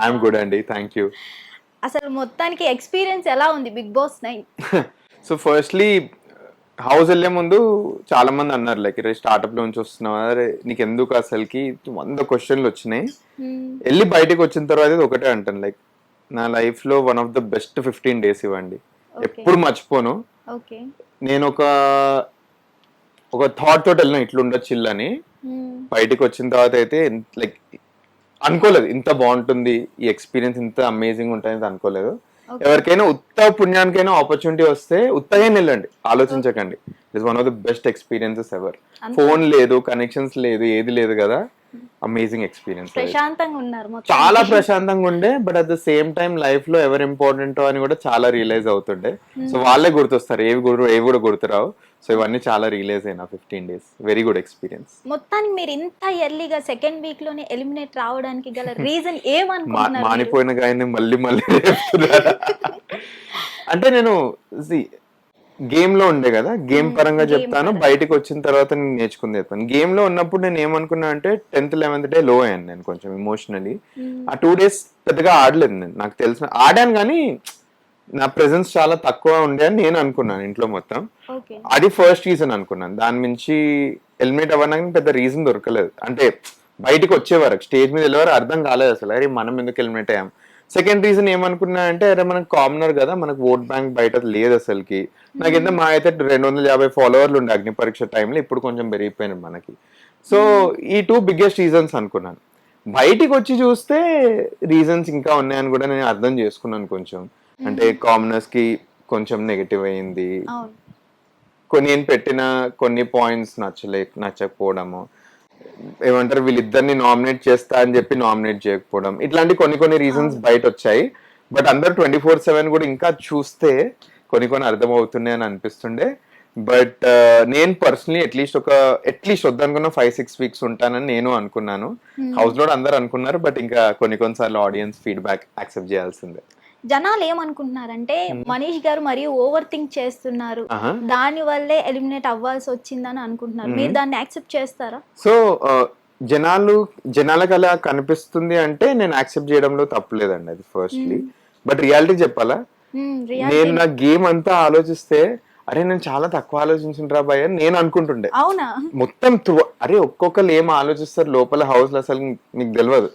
I'm good అండి thank you. అసలు మొత్తానికి ఎక్స్పీరియన్స్ ఎలా ఉంది Bigg Boss nine? So firstly house వెళ్ళే ముందు చాలా మంది అన్నారు లైక్ రే స్టార్ట్అప్ నుంచి వస్తున్నావు? అరే నీకు ఎందుకు అసలుకి? వంద క్వశ్చన్లు వచ్చినాయి. వెళ్ళి బయటకు వచ్చిన తర్వాత ఇది ఒకటే అంటాను లైక్ నా లైఫ్లో one of the best fifteen days ఇవ్వండి. ఎప్పుడు మర్చిపోను. ఓకే. నేను ఒక ఒక థాట్ తోటి వెళ్ళిన ఇట్లా ఉండొచ్చు ఇల్లు అని. బయటకు వచ్చిన తర్వాత అయితే లైక్ అనుకోలేదు. ఇంత బాగుంటుంది ఈ ఎక్స్పీరియన్స్ ఇంత అమేజింగ్ ఉంటుంది అనుకోలేదు. ఎవరికైనా ఉత్త పుణ్యానికైనా ఆపర్చునిటీ వస్తే ఉత్తగా వెళ్ళండి. ఆలోచించకండి. It's one of the best experiences ever phone లేదు కనెక్షన్స్ లేదు ఏది లేదు కదా. అమేజింగ్ ఎక్స్పీరియన్స్ ప్రశాంతంగా ఉన్నారు చాలా ప్రశాంతంగా ఉండే but at the same time లైఫ్లో ఎవరు ఇంపార్టెంట్ అని కూడా చాలా రియలైజ్ అవుతుండే. సో వాళ్ళే గుర్తొస్తారు. ఏవి గుర్తు ఏవి కూడా గుర్తురావు. సో ఇవన్నీ చాలా రియలైజ్ అయినా fifteen days very good experience మొత్తానికి మీరు ఇంత ఎర్లీగా సెకండ్ వీక్లోనే ఎలిమినేట్ రావడానికి గల రీజన్ ఏమనుకుంటున్నారు? మానిపోయిన గాయని మళ్ళీ మళ్ళీ? అంటే నేను గేమ్లో ఉండే కదా గేమ్ పరంగా చెప్తాను. బయటకు వచ్చిన తర్వాత నేను నేర్చుకుంది చెప్తాను గేమ్లో ఉన్నప్పుడు నేను ఏమనుకున్నా అంటే టెన్త్ లెవెన్త్ డే లో అయ్యాను నేను కొంచెం ఇమోషనలీ. ఆ టూ డేస్ పెద్దగా ఆడలేదు నేను నాకు తెలిసిన ఆడాను కానీ నా ప్రెసెన్స్ చాలా తక్కువ ఉండే అని నేను అనుకున్నాను ఇంట్లో మొత్తం. అది ఫస్ట్ రీజన్ అనుకున్నాను. దాని మించి ఎలిమినేట్ అవ్వడానికి పెద్ద రీజన్ దొరకలేదు. అంటే బయటికి వచ్చే వరకు స్టేజ్ మీద వెళ్ళే వరకు అర్థం కాలేదు అసలు. అరే మనం ఎందుకు ఎలిమినేట్ అయ్యాం? సెకండ్ రీజన్ ఏమనుకున్నా అంటే అరే మనకు కామనర్ కదా మనకు ఓట్ బ్యాంక్ బయట లేదు అసలుకి. నాకు ఎంత మా అయితే రెండు వందల యాభై ఫాలోవర్లు ఉండే అగ్ని పరీక్ష టైంలో ఇప్పుడు కొంచెం పెరిగిపోయినాయి మనకి. సో ఈ టూ బిగ్గెస్ట్ రీజన్స్ అనుకున్నాను. బయటికి వచ్చి చూస్తే రీజన్స్ ఇంకా ఉన్నాయని కూడా నేను అర్థం చేసుకున్నాను కొంచెం. అంటే కామనర్స్కి కొంచెం నెగటివ్ అయింది. కొన్ని నేను పెట్టిన కొన్ని పాయింట్స్ నచ్చలే నచ్చకపోవడము. ఏమంటారు వీళ్ళిద్దరిని నామినేట్ చేస్తా అని చెప్పి నామినేట్ చేయకపోవడం. ఇట్లాంటి కొన్ని కొన్ని రీజన్స్ బయట వచ్చాయి బట్ అందరు ట్వంటీ ఫోర్ సెవెన్ కూడా ఇంకా చూస్తే కొన్ని కొన్ని అర్థమవుతున్నాయి అని అనిపిస్తుండే బట్ నేను పర్సనలీ అట్లీస్ట్ ఒక అట్లీస్ట్ వద్దనుకున్న ఫైవ్ సిక్స్ వీక్స్ ఉంటానని నేను అనుకున్నాను. హౌస్లో అందరు అనుకున్నారు బట్ ఇంకా కొన్ని కొన్నిసార్లు ఆడియన్స్ ఫీడ్బ్యాక్ యాక్సెప్ట్ చేయాల్సిందే. జనాలు ఏమనుకుంటున్నారంటే మనీష్ గారు మరియు ఓవర్ థింక్ చేస్తున్నారు. దాని వల్లే ఎలిమినేట్ అవ్వాల్సి వచ్చిందని అనుకుంటున్నారు మీరు దాన్ని యాక్సెప్ట్ చేస్తారా? సో జనాలు జనాలకు అలా కనిపిస్తుంది అంటే నేను యాక్సెప్ట్ చేయడంలో తప్పులేదండి అది ఫస్ట్లీ. బట్ రియాలిటీ చెప్పాలా? నేను నా గేమ్ అంతా ఆలోచిస్తే అరే నేను చాలా తక్కువ ఆలోచించుంటా భయ్ అని నేను అనుకుంటుండే. అవునా? మొత్తం అరే ఒక్కొక్కరు ఏం ఆలోచిస్తారు? లోపల హౌస్లో అసలు మీకు తెలియదు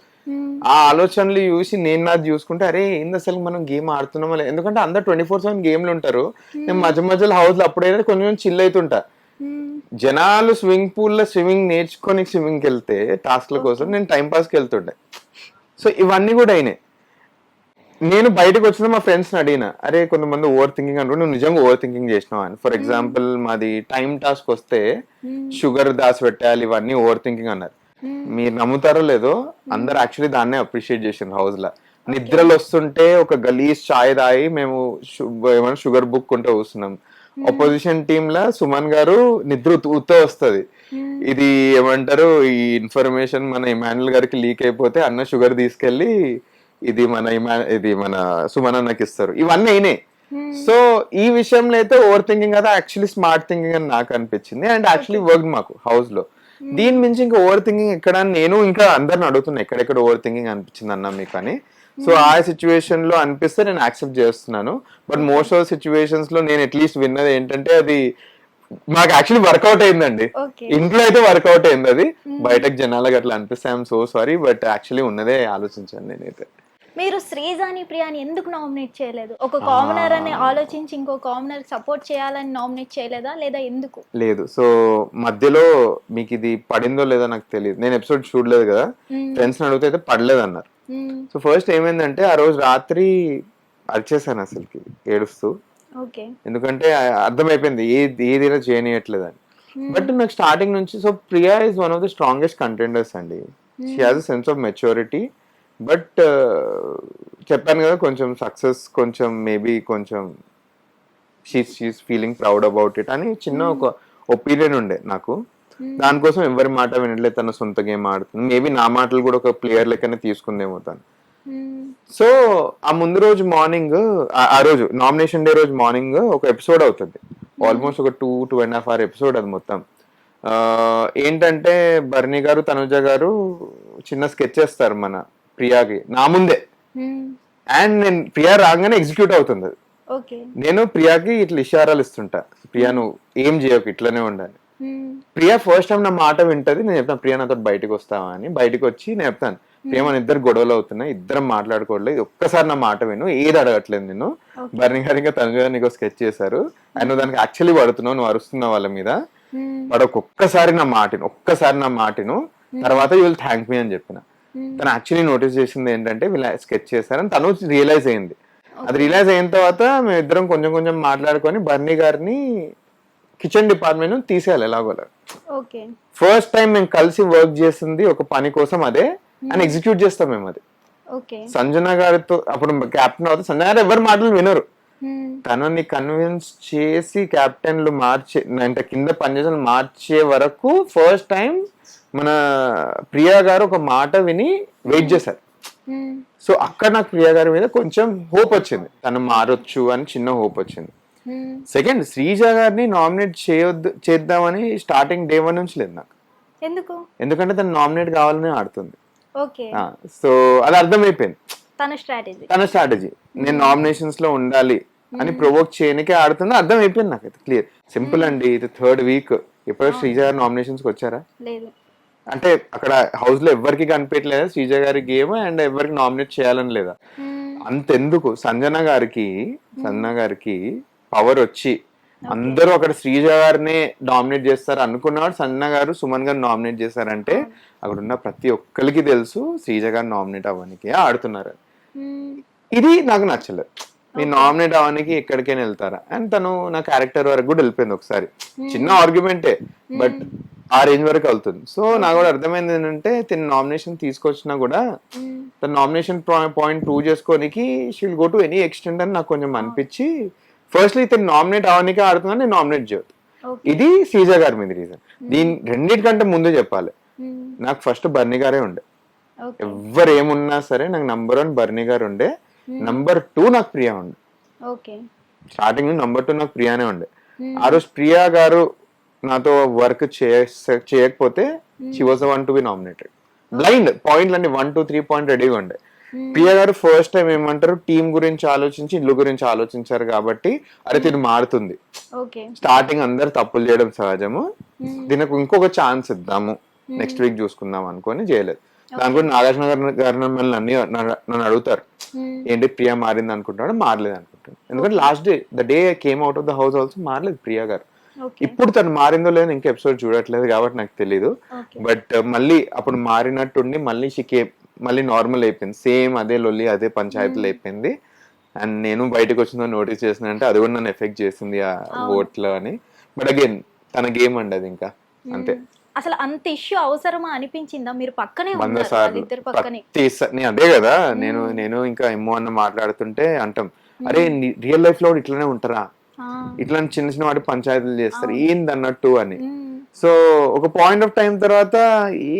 ఆ ఆలోచనలు చూసి నేను నాది చూసుకుంటే అరే ఏంది అసలు మనం గేమ్ ఆడుతున్నామో లేదు ఎందుకంటే అందరు ట్వంటీ ఫోర్ సెవెన్ గేమ్లు ఉంటారు. నేను మధ్య మధ్యలో హౌస్లో అప్పుడైతే కొంచెం చిల్ అవుతుంటా మ్మ్, జనాలు స్విమ్మింగ్ పూల్లో స్విమ్మింగ్ నేర్చుకొని స్విమ్మింగ్కి వెళ్తే టాస్క్ల కోసం నేను టైం పాస్కి వెళ్తుండే. సో ఇవన్నీ కూడా అయినాయి. నేను బయటకు వచ్చిన మా ఫ్రెండ్స్ని అడిగిన అరే కొంతమంది ఓవర్ థింకింగ్ అంటూ నువ్వు నిజంగా ఓవర్ థింకింగ్ చేసినావు అని. ఫర్ ఎగ్జాంపుల్ మాది టైం టాస్క్ వస్తే షుగర్ దాసి పెట్టాలి ఇవన్నీ ఓవర్ థింకింగ్ అన్నారు. మీరు నమ్ముతారో లేదో అందరు యాక్చువల్లీ దాన్నే అప్రిషియేట్ చేసిండ్రు హౌస్లో. నిద్రలు వస్తుంటే ఒక గలీజ్ చాయ్ తాగి మేము ఏమన్నా షుగర్ బుక్ ఉంటే కూర్చున్నాం అపోజిషన్ టీమ్ లా సుమన్ గారు నిద్ర ఉత్త- ఉత్త వస్తుంది. ఇది ఏమంటారు? ఈ ఇన్ఫర్మేషన్ మన ఇమాన్యుల్ గారికి లీక్ అయిపోతే అన్న షుగర్ తీసుకెళ్ళి ఇది మన ఇమా ఇది మన సుమన్ అన్నకి ఇస్తారు. ఇవన్నీ అయినాయి. సో ఈ విషయంలో అయితే ఓవర్ థింకింగ్ కదా యాక్చువల్లీ స్మార్ట్ థింకింగ్ అని నాకు అనిపించింది. అండ్ యాక్చువల్లీ వర్క్ మాకు హౌస్లో. దీని మించి ఇంకా ఓవర్ థింకింగ్ ఎక్కడ నేను ఇంకా అందరిని అడుగుతున్నా ఎక్కడెక్కడ ఓవర్ థింకింగ్ అనిపించింది అన్న మీకు అని. సో ఆ సిచ్యువేషన్లో అనిపిస్తే నేను యాక్సెప్ట్ చేస్తున్నాను. బట్ మోస్ట్ ఆఫ్ సిచ్యువేషన్స్లో నేను అట్లీస్ట్ విన్నది ఏంటంటే అది మాకు యాక్చువల్లీ వర్కౌట్ అయిందండి. ఇంట్లో అయితే వర్కౌట్ అయింది అది. బయటకు జనాలకు అట్లా అనిపిస్తే I'm so sorry but actually ఉన్నదే ఆలోచించాను నేనైతే. మీరు శ్రీజాని ప్రియాని ఎందుకు నామినేట్ చేయలేదు? ఒక కామనర్ అని ఆలోచించి ఇంకో కామనర్ సపోర్ట్ చేయాలని నామినేట్ చేయలేదా? లేదా ఎందుకు? లేదు. సో మధ్యలో మీకు ఇది పడిందో లేదో నాకు తెలియదు. నేను ఎపిసోడ్ చూడలేదు కదా. ఫ్రెండ్స్ అడిగితే అయితే పడలేదు అన్నారు. సో ఫస్ట్ ఏమైందంటే ఆ రోజు రాత్రి అరిచేసాను అసలుకి ఏడుస్తూ. ఓకే. ఎందుకంటే అర్థమైపోయింది ఏ ఏదైనా చేయనియట్లేదని. బట్ నాకు స్టార్టింగ్ నుంచి so Priya is one of the strongest contenders అండి. She has a sense of maturity but చెప్పాను కదా కొంచెం సక్సెస్ కొంచెం మేబీ కొంచెం she's she's feeling proud about it అని చిన్న ఒక ఒపీనియన్ ఉండే నాకు. దానికోసం ఎవరి మాట వినట్లేదు తన సొంత గేమ్ ఆడుతుంది. మేబీ నా మాటలు కూడా ఒక ప్లేయర్ లెక్కనే తీసుకుందేమో తను. సో ఆ ముందు రోజు మార్నింగ్ ఆ రోజు నామినేషన్ డే రోజు మార్నింగ్ ఒక ఎపిసోడ్ అవుతుంది. ఆల్మోస్ట్ ఒక two two and half hour episode అది మొత్తం. ఏంటంటే బర్నీ గారు తనుజ గారు చిన్న స్కెచ్ చేస్తారు మన ప్రియాకి నా ముందే. అండ్ నేను ప్రియా రాగానే ఎగ్జిక్యూట్ అవుతుంది. నేను ప్రియాకి ఇట్లా ఇషారాలు ఇస్తుంటా. ప్రియా నువ్వు ఏం చేయకు ఇట్లనే ఉండాలి. ప్రియా ఫస్ట్ టైం నా మాట వింటది నేను చెప్తాను ప్రియా నాతో బయటకు వస్తావా అని. బయటకు వచ్చి నేను చెప్తాను ప్రియా మన ఇద్దరు గొడవలు అవుతున్నాయి ఇద్దరం మాట్లాడుకోవట్లేదు ఒక్కసారి నా మాట విను ఏది అడగట్లేదు నేను. బర్ని గారు ఇంకా తనుజ గారు నీకు స్కెచ్ చేశారు. అండ్ నువ్వు దానికి యాక్చువల్లీ పడుతున్నావు నువ్వు అరుస్తున్నావు వాళ్ళ మీద. వాడు ఒక్కసారి నా మాటను ఒక్కసారి నా మాటను తర్వాత యూ విల్ థ్యాంక్ మీ అని చెప్పిన. తను యాక్చువల్లీ నోటీస్ చేసింది ఏంటంటే వీళ్ళు స్కెచ్ చేశారని తను రియలైజ్ అయింది. అది రియలైజ్ అయిన తర్వాత మేము ఇద్దరం కొంచెం కొంచెం మాట్లాడుకొని బర్నీ గారిని కిచెన్ డిపార్ట్మెంట్ తీసేయాలి ఎలాగోలా. ఫస్ట్ టైం మేము కలిసి వర్క్ చేసింది ఒక పని కోసం అదే అని ఎగ్జిక్యూట్ చేస్తాం మేము అది. సంజన గారితో అప్పుడు కెప్టెన్ అవుతే సంజన గారు ఎవరు మాటలు వినరు. తనని కన్విన్స్ చేసి కెప్టెన్లు మార్చే అంటే కింద పనిచేసిన మార్చే వరకు ఫస్ట్ టైం మన ప్రియా గారు ఒక మాట విని వెయిట్ చేశారు. సో అక్కడ నాకు ప్రియా గారి మీద కొంచెం హోప్ వచ్చింది. తను మారొచ్చు అని చిన్న హోప్ వచ్చింది. సెకండ్ శ్రీజ గారిని నామినేట్ చేయొద్దు చేద్దామని స్టార్టింగ్ డే వన్ నుంచి లేదు నాకు. ఎందుకు? ఎందుకంటే తను నామినేట్ కావాలని ఆడుతుంది. సో అది అర్థమైపోయింది. తన స్ట్రాటజీ తన స్ట్రాటజీ నేను నామినేషన్స్లో ఉండాలి అని ప్రొవోక్ చేయనికే ఆడుతుందో. అర్థం అయిపోయింది నాకు క్లియర్ సింపుల్ అండి ఇది థర్డ్ వీక్ ఇప్పుడు శ్రీజ గారు నామినేషన్స్ వచ్చారా? లేదు. అంటే అక్కడ హౌస్లో ఎవరికి కనిపించలేదా శ్రీజ గారి గేమ్ అండ్ ఎవరికి నామినేట్ చేయాలని లేదా? అంతెందుకు. సంజన గారికి సంజన గారికి పవర్ వచ్చి అందరూ అక్కడ శ్రీజ గారినే డామినేట్ చేస్తారు అనుకున్నవాడు సంజన గారు సుమన్ గారు నామినేట్ చేశారంటే అక్కడ ఉన్న ప్రతి ఒక్కరికి తెలుసు శ్రీజ గారు నామినేట్ అవ్వడానికి ఆడుతున్నారు ఇది నాకు నచ్చలేదు. మీరు నామినేట్ అవ్వడానికి ఎక్కడికైనా వెళ్తారా? అండ్ తను నా క్యారెక్టర్ వరకు కూడా వెళ్ళిపోయింది ఒకసారి. చిన్న ఆర్గ్యుమెంటే బట్ ఆ రేంజ్ వరకు వెళ్తుంది. సో నాకు కూడా అర్థమైంది ఏంటంటే తిని నామినేషన్ తీసుకొచ్చినా కూడా తన nomination point prove చేసుకోనికి she'll go to any extent అని నాకు కొంచెం అనిపించి ఫస్ట్లీ ఇతను నామినేట్ అవడానికి ఆడుతున్నా నేను నామినేట్ చేయదు ఇది సీజా గారి మీద రీజన్ దీని రెండింటికంటే ముందు చెప్పాలి. నాకు ఫస్ట్ బర్నీ గారే ఉండే. ఎవరు ఏమున్నా సరే నాకు నంబర్ వన్ బర్నీ గారు ఉండే. నంబర్ టూ నాకు ప్రియా ఉండే ఓకే స్టార్టింగ్ నంబర్ టూ నాకు ప్రియానే ఉండే ఆ రోజు ప్రియా గారు నాతో వర్క్ చేయకపోతే she was one to be nominated blind పాయింట్లు అన్ని వన్ టూ త్రీ పాయింట్ రెడీగా ఉండే. ప్రియా గారు ఫస్ట్ టైం ఏమంటారు టీం గురించి ఆలోచించి ఇల్లు గురించి ఆలోచించారు కాబట్టి అరే తిని మారుతుంది. స్టార్టింగ్ అందరు తప్పులు చేయడం సహజము. దీనికి ఇంకొక ఛాన్స్ ఇద్దాము. నెక్స్ట్ వీక్ చూసుకుందాం అనుకొని చేయలేదు. దాని కూడా నాగార్జున గారు నన్ను అన్ని నన్ను అడుగుతారు. ఏంటి ప్రియా మారింది అనుకుంటాడు మారలేదు అనుకుంటాను ఎందుకంటే last day the day came out of the house also మారలేదు ప్రియా గారు. ఇప్పుడు తను మారిందో లేదో ఇంకా ఎపిసోడ్ చూడట్లేదు కాబట్టి నాకు తెలియదు బట్ మళ్ళీ అప్పుడు మారినట్టుండి మళ్ళీ షికే మళ్ళీ నార్మల్ అయిపోయింది. సేమ్ అదే లొల్లి అదే పంచాయతీలు అయిపోయింది. అండ్ నేను బయటకు వచ్చిందో నోటీస్ చేసిన అంటే అది కూడా నన్ను ఎఫెక్ట్ చేసింది ఆ ఓట్లో అని. బట్ అగైన్ తన గేమ్ అండి అది ఇంకా. అంతే. అసలు అంత ఇష్యూ అవసరమా అనిపించిందా? మీరు పక్కనే ఉన్నారు పక్కనే. నేను అదే కదా నేను నేను ఇంకా ఎమ్మో అన్న మాట్లాడుతుంటే అంటాం అరే రియల్ లైఫ్లో ఇట్లనే ఉంటారా? ఇట్లాంటి చిన్న చిన్న వాటి పంచాయతీలు చేస్తారు ఏంది అన్నట్టు అని. సో ఒక పాయింట్ ఆఫ్ టైం తర్వాత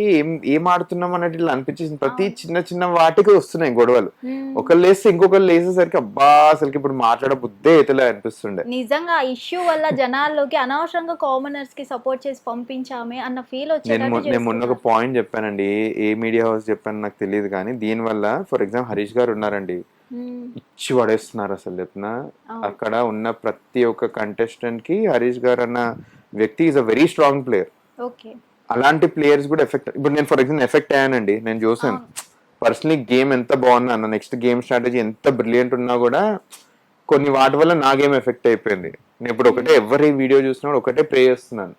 ఏం ఏం ఆడుతున్నాం అన్నట్టు ఇట్లా అనిపించేసింది ప్రతి చిన్న చిన్న వాటికి వస్తున్నాయి గొడవలు. ఒకళ్ళు లేస్తే ఇంకొకళ్ళు లేసేసరికి అబ్బా అసలుకి ఇప్పుడు మాట్లాడ బుద్ధే ఎతలే అనిపిస్తుండే నిజంగా ఇష్యూ వల్ల జనాల్లోకి అనవసరంగా కామనర్స్కి సపోర్ట్ చేసి పంపించామే అన్న ఫీల్ మొ- నేను మొన్న ఒక. పాయింట్ చెప్పానండి ఏ- మీడియా హౌస్ చెప్పాను నాకు తెలియదు కానీ దీని వల్ల ఫర్ ఎగ్జాంపుల్ హరీష్ గారు ఉన్నారండి. ఇచ్చి పడేస్తున్నారు అసలు అవును. అక్కడ ఉన్న ప్రతి ఒక్క కంటెస్టెంట్కి హరీష్ గారు అన్న వ్యక్తి is a very strong player అలాంటి ప్లేయర్స్ కూడా ఎఫెక్ట్ ఇప్పుడు నేను ఫర్ ఎగ్జాంపుల్ ఎఫెక్ట్ అయ్యానండి నేను చూసాను పర్సనలీ గేమ్ ఎంత బాగున్నా నెక్స్ట్ గేమ్ స్ట్రాటజీ ఎంత బ్రిలియంట్ ఉన్నా కూడా కొన్ని వాటి వల్ల నా గేమ్ ఎఫెక్ట్ అయిపోయింది. నేను ఇప్పుడు ఒకటే ఎవరి వీడియో చూసినా ఒకటే ప్రే చేస్తున్నాను.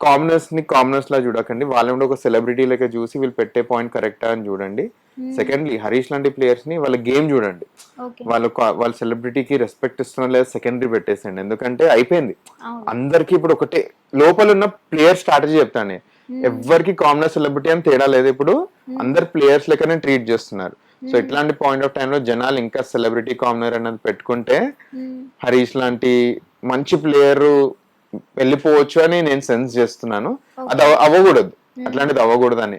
కామనర్స్ని కామనర్స్ లా చూడకండి వాళ్ళని కూడా ఒక సెలబ్రిటీ లెక్క చూసి వీళ్ళు పెట్టే పాయింట్ కరెక్టా అని చూడండి. సెకండ్లీ హరీష్ లాంటి ప్లేయర్స్ని వాళ్ళ గేమ్ చూడండి. వాళ్ళు వాళ్ళ సెలబ్రిటీకి రెస్పెక్ట్ ఇస్తున్నా లేదా సెకండరీ పెట్టేసండి ఎందుకంటే అయిపోయింది. అందరికి ఇప్పుడు ఒకటే లోపల ఉన్న ప్లేయర్ స్ట్రాటజీ చెప్తాను. ఎవరికి కామనర్ సెలబ్రిటీ అని తేడా లేదు ఇప్పుడు. అందరు ప్లేయర్స్ లెక్కనే ట్రీట్ చేస్తున్నారు. సో ఇట్లాంటి పాయింట్ ఆఫ్ టైంలో జనాలు ఇంకా సెలబ్రిటీ కామనర్ అన్నది పెట్టుకుంటే. హరీష్ లాంటి మంచి ప్లేయర్ వెళ్ళిపోవచ్చు అని నేను సెన్స్ చేస్తున్నాను. అది అవ- అవ్వకూడదు. అట్లాంటిది అవ్వకూడదు అని